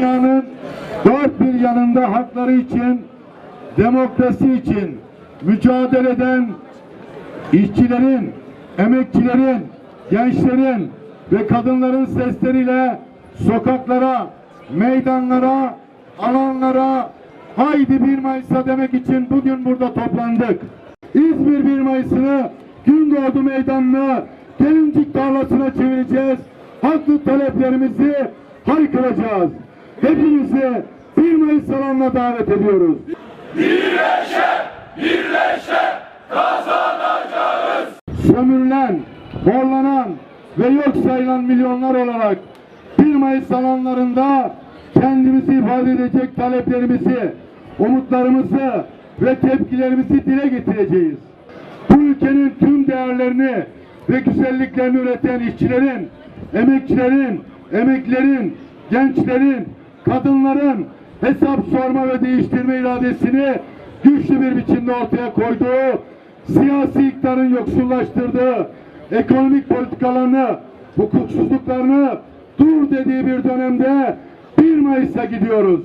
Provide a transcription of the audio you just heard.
dünyanın dört bir yanında hakları için, demokrasi için mücadele eden işçilerin, emekçilerin, gençlerin ve kadınların sesleriyle sokaklara, meydanlara, alanlara haydi 1 Mayıs'a demek için bugün burada toplandık. İzmir 1 Mayıs'ını Gündoğdu Meydanı'na gelincik tarlasına çevireceğiz. Haklı taleplerimizi haykıracağız. Hepinizi 1 Mayıs alanına davet ediyoruz. sömürülen, horlanan ve yok sayılan milyonlar olarak 1 Mayıs alanlarında kendimizi ifade edecek taleplerimizi, umutlarımızı ve tepkilerimizi dile getireceğiz. Bu ülkenin tüm değerlerini ve güzelliklerini üreten işçilerin, emekçilerin, emeklerin, gençlerin, kadınların hesap sorma ve değiştirme iradesini güçlü bir biçimde ortaya koyduğu siyasi iktidarın yoksullaştırdığı ekonomik politikalarını, hukuksuzluklarını dur dediği bir dönemde 1 Mayıs'a gidiyoruz.